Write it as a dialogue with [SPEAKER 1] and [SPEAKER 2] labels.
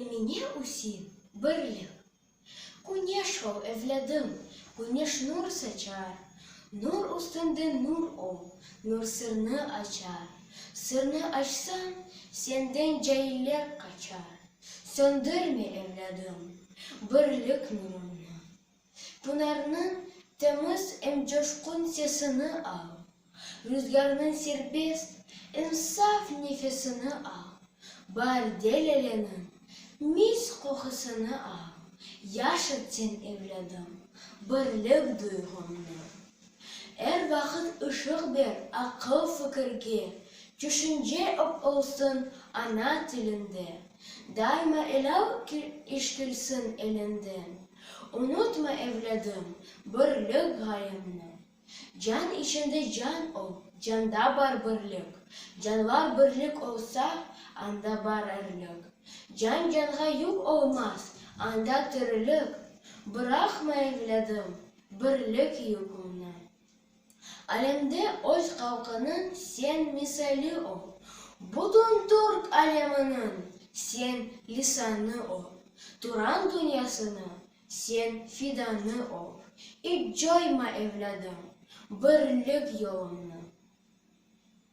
[SPEAKER 1] Еміне усі бірлі. Көне шол әвләдім, көне нұр сачар. Нұр үстінде нұр ол, нұр сырны ачар. Сырны ачсам, сенден жәйлер қачар. Сөндірме әвләдім, бірлік нұрыны. Пынарның тәміз әм сесіні ау. Рүзгарның сербест, әм нефесіні ау. Бар дел mis kokusunu al. Yaşıtsın evladım, birlik duygumda. Her vakit ışık ber akıl fikirge, düşünce op olsun ana tilinde. Daima elav işkilsin elinden. Unutma evladım, birlik hayalini. жан ішінде жан ол жанда бар бірлік жанлар бірлік олса анда бар әрлік. жан жанға юк олмас анда түрлік. бірақ мәйгіледім, бірлік югымны Әлемді өз қалқының сен месәлі ол Бұдың түрк әлемінің сен лисаны ол туран дүниясының Sen fidanı ol. İlk evladım. Birlik yolunu.